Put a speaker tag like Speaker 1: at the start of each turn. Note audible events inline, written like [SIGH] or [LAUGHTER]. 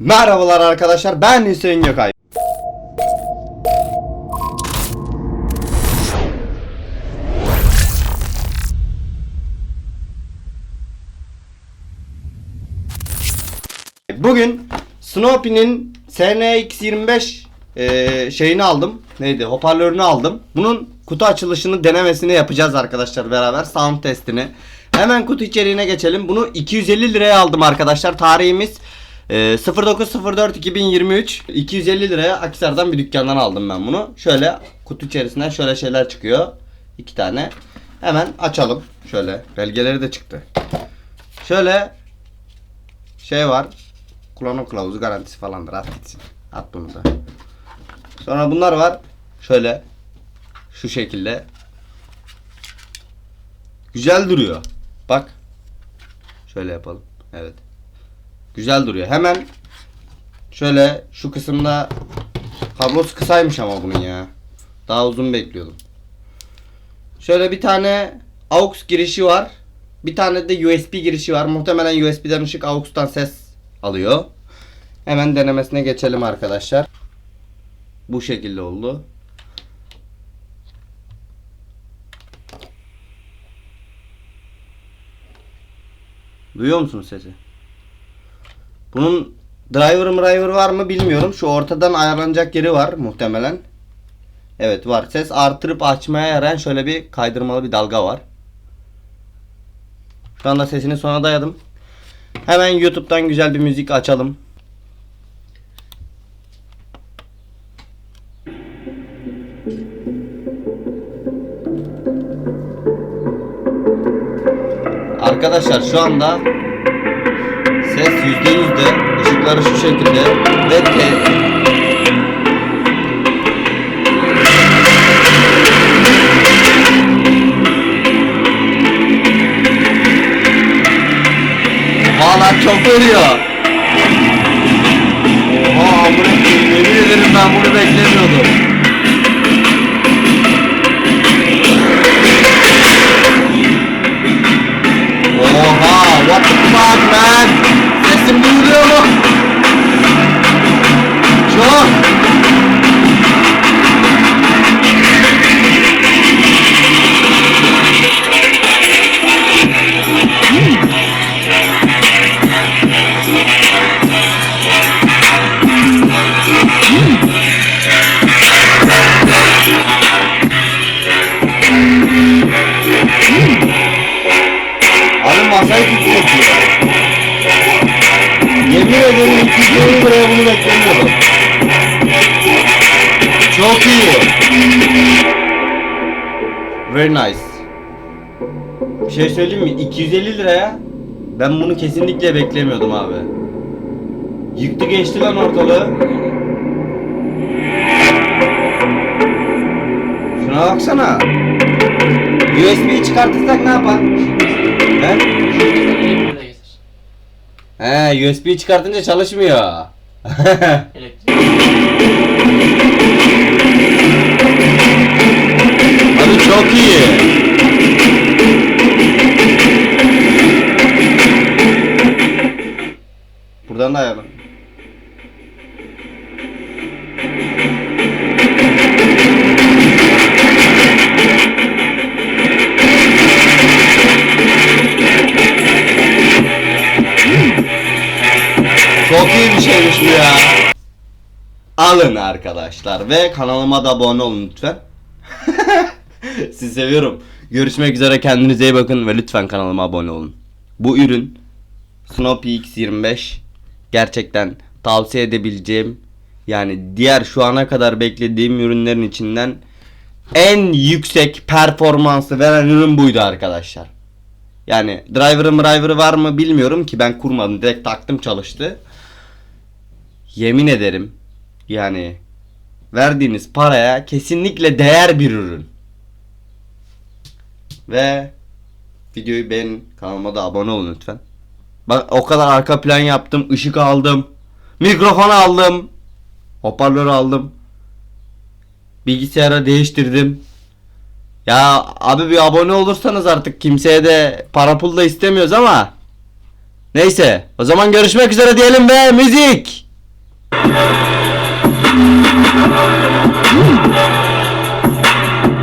Speaker 1: Merhabalar arkadaşlar ben Hüseyin Gökay. Bugün Snoopy'nin SNX25 eee, şeyini aldım. Neydi? Hoparlörünü aldım. Bunun kutu açılışını denemesini yapacağız arkadaşlar beraber. Sound testini. Hemen kutu içeriğine geçelim. Bunu 250 liraya aldım arkadaşlar. Tarihimiz eee 09.04.2023 250 liraya Akisar'dan bir dükkandan aldım ben bunu. Şöyle kutu içerisinden şöyle şeyler çıkıyor. iki tane. Hemen açalım. Şöyle belgeleri de çıktı. Şöyle şey var. Kullanım kılavuzu garantisi falandır. At gitsin. At bunu da. Sonra bunlar var. Şöyle. Şu şekilde. Güzel duruyor. Bak. Şöyle yapalım. Evet. Güzel duruyor. Hemen şöyle şu kısımda kablosu kısaymış ama bunun ya. Daha uzun bekliyordum. Şöyle bir tane AUX girişi var. Bir tane de USB girişi var. Muhtemelen USB'den ışık AUX'tan ses alıyor. Hemen denemesine geçelim arkadaşlar. Bu şekilde oldu. Duyuyor musun sesi? Bunun driver driver var mı bilmiyorum. Şu ortadan ayarlanacak yeri var muhtemelen. Evet var. Ses artırıp açmaya yarayan şöyle bir kaydırmalı bir dalga var. Şu anda sesini sona dayadım. Hemen YouTube'dan güzel bir müzik açalım. Arkadaşlar şu anda ses %100'de ışıkları şu şekilde ve te- Valla çok veriyor. Oha bunu yemin ederim ben bunu beklemiyordum. Abi masayı titretiyor. Yemin ederim 250 liraya bunu beklemiyordum. Çok iyi. Very nice. Bir şey söyleyeyim mi? 250 liraya ben bunu kesinlikle beklemiyordum abi. Yıktı geçti lan ortalığı. Şuna baksana. USB'yi çıkartırsak ne yapar? He? He USB çıkartınca çalışmıyor.
Speaker 2: Elektrik. [LAUGHS]
Speaker 1: Abi çok iyi. Buradan da ayarla. Çok iyi bir şeymiş bu ya. Alın arkadaşlar ve kanalıma da abone olun lütfen. [LAUGHS] Sizi seviyorum. Görüşmek üzere kendinize iyi bakın ve lütfen kanalıma abone olun. Bu ürün Snoopy X25 gerçekten tavsiye edebileceğim yani diğer şu ana kadar beklediğim ürünlerin içinden en yüksek performansı veren ürün buydu arkadaşlar. Yani driver'ı driver'ı var mı bilmiyorum ki ben kurmadım direkt taktım çalıştı. Yemin ederim yani verdiğiniz paraya kesinlikle değer bir ürün. Ve videoyu beğenin, kanalıma da abone olun lütfen. Bak o kadar arka plan yaptım, ışık aldım, mikrofon aldım, hoparlör aldım. Bilgisayara değiştirdim. Ya abi bir abone olursanız artık kimseye de para pul da istemiyoruz ama Neyse o zaman görüşmek üzere diyelim ve müzik.